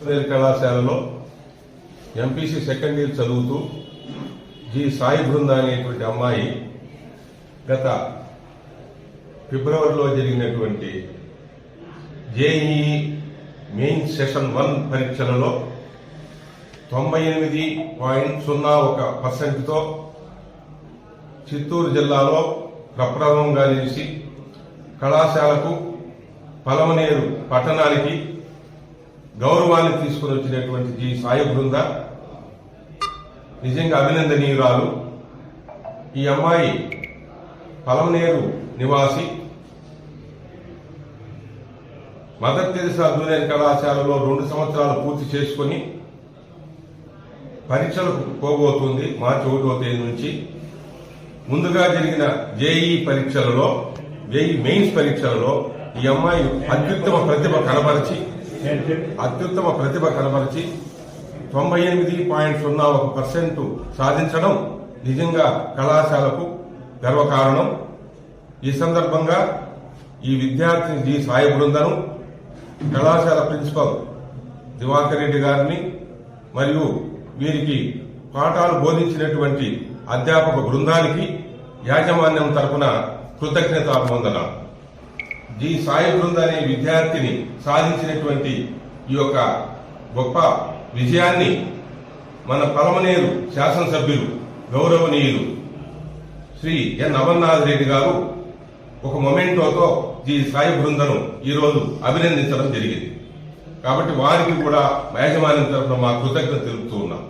Prayer కళాశాలలో MPC second year చదువుతూ G Sai బృంద అనేటువంటి అమ్మాయి గత ఫిబ్రవరిలో జరిగినటువంటి జేఈఈ మెయిన్ సెషన్ వన్ పరీక్షలలో తొంభై ఎనిమిది పాయింట్ సున్నా ఒక పర్సెంట్తో చిత్తూరు జిల్లాలో ప్రప్రథమంగా నిలిచి కళాశాలకు పలమనేరు పట్టణానికి గౌరవాన్ని తీసుకుని వచ్చినటువంటి జి సాయి బృంద నిజంగా అభినందనీయురాలు. ఈ అమ్మాయి పలమనేరు నివాసి మదర్ తెరిసా జూనియర్ కళాశాలలో రెండు సంవత్సరాలు పూర్తి చేసుకుని పరీక్షలకు పోబోతుంది మార్చి ఒకటో తేదీ నుంచి. ముందుగా జరిగిన జేఈ పరీక్షలలో జేఈ మెయిన్స్ పరీక్షలలో ఈ అమ్మాయి అత్యుత్తమ ప్రతిభ కనబరిచి అత్యుత్తమ ప్రతిభ కనబరిచి తొంభై ఎనిమిది పాయింట్ సున్నా ఒక పర్సెంట్ సాధించడం నిజంగా కళాశాలకు గర్వకారణం. ఈ సందర్భంగా ఈ విద్యార్థిని జి సాయ బృందను కళాశాల ప్రిన్సిపల్ దివాకర్ రెడ్డి గారిని మరియు వీరికి పాఠాలు బోధించినటువంటి అధ్యాపక బృందానికి యాజమాన్యం తరపున కృతజ్ఞతాభివందనాలు జి సాయి బృంద అనే విద్యార్థిని సాధించినటువంటి ఈ యొక్క గొప్ప విజయాన్ని మన పలమనేరు శాసనసభ్యులు గౌరవనీయులు శ్రీ ఎన్ అమర్నాథ్ రెడ్డి గారు ఒక మొమెంటోతో ఈ సాయి బృందను ఈరోజు అభినందించడం జరిగింది. కాబట్టి వారికి కూడా యాజమాన్యం తరఫున మా కృతజ్ఞత తెలుపుతూ ఉన్నాం.